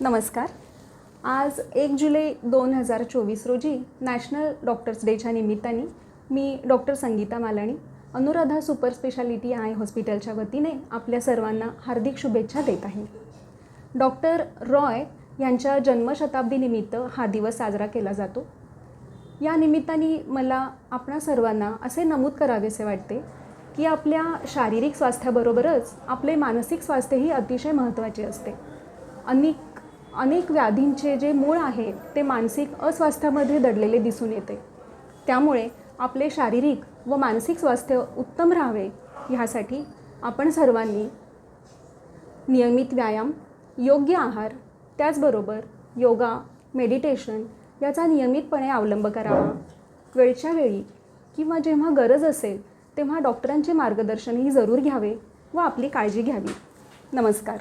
नमस्कार. आज एक जुलै दोन हजार चोवीस रोजी नॅशनल डॉक्टर्स डेच्या निमित्ताने मी doctor Sangeeta Malani Anuradha super speciality eye हॉस्पिटलच्या वतीने आपल्या सर्वांना हार्दिक शुभेच्छा देत आहे. डॉक्टर रॉय यांच्या जन्मशताब्दीनिमित्त हा दिवस साजरा केला जातो. या निमित्ताने मला आपणा सर्वांना असे नमूद करावेसे वाटते की आपल्या शारीरिक स्वास्थ्याबरोबरच आपले मानसिक स्वास्थ्यही अतिशय महत्त्वाचे असते. अनेक अनेक व्याधींचे जे मूळ आहे ते मानसिक अस्वास्थ्यामध्ये दडलेले दिसून येते. त्यामुळे आपले शारीरिक व मानसिक स्वास्थ्य उत्तम राहावे ह्यासाठी आपण सर्वांनी नियमित व्यायाम योग्य आहार त्याचबरोबर योगा मेडिटेशन याचा नियमितपणे अवलंब करावा. वेळच्या वेळी किंवा जेव्हा गरज असेल तेव्हा डॉक्टरांचे मार्गदर्शनही जरूर घ्यावे व आपली काळजी घ्यावी. नमस्कार.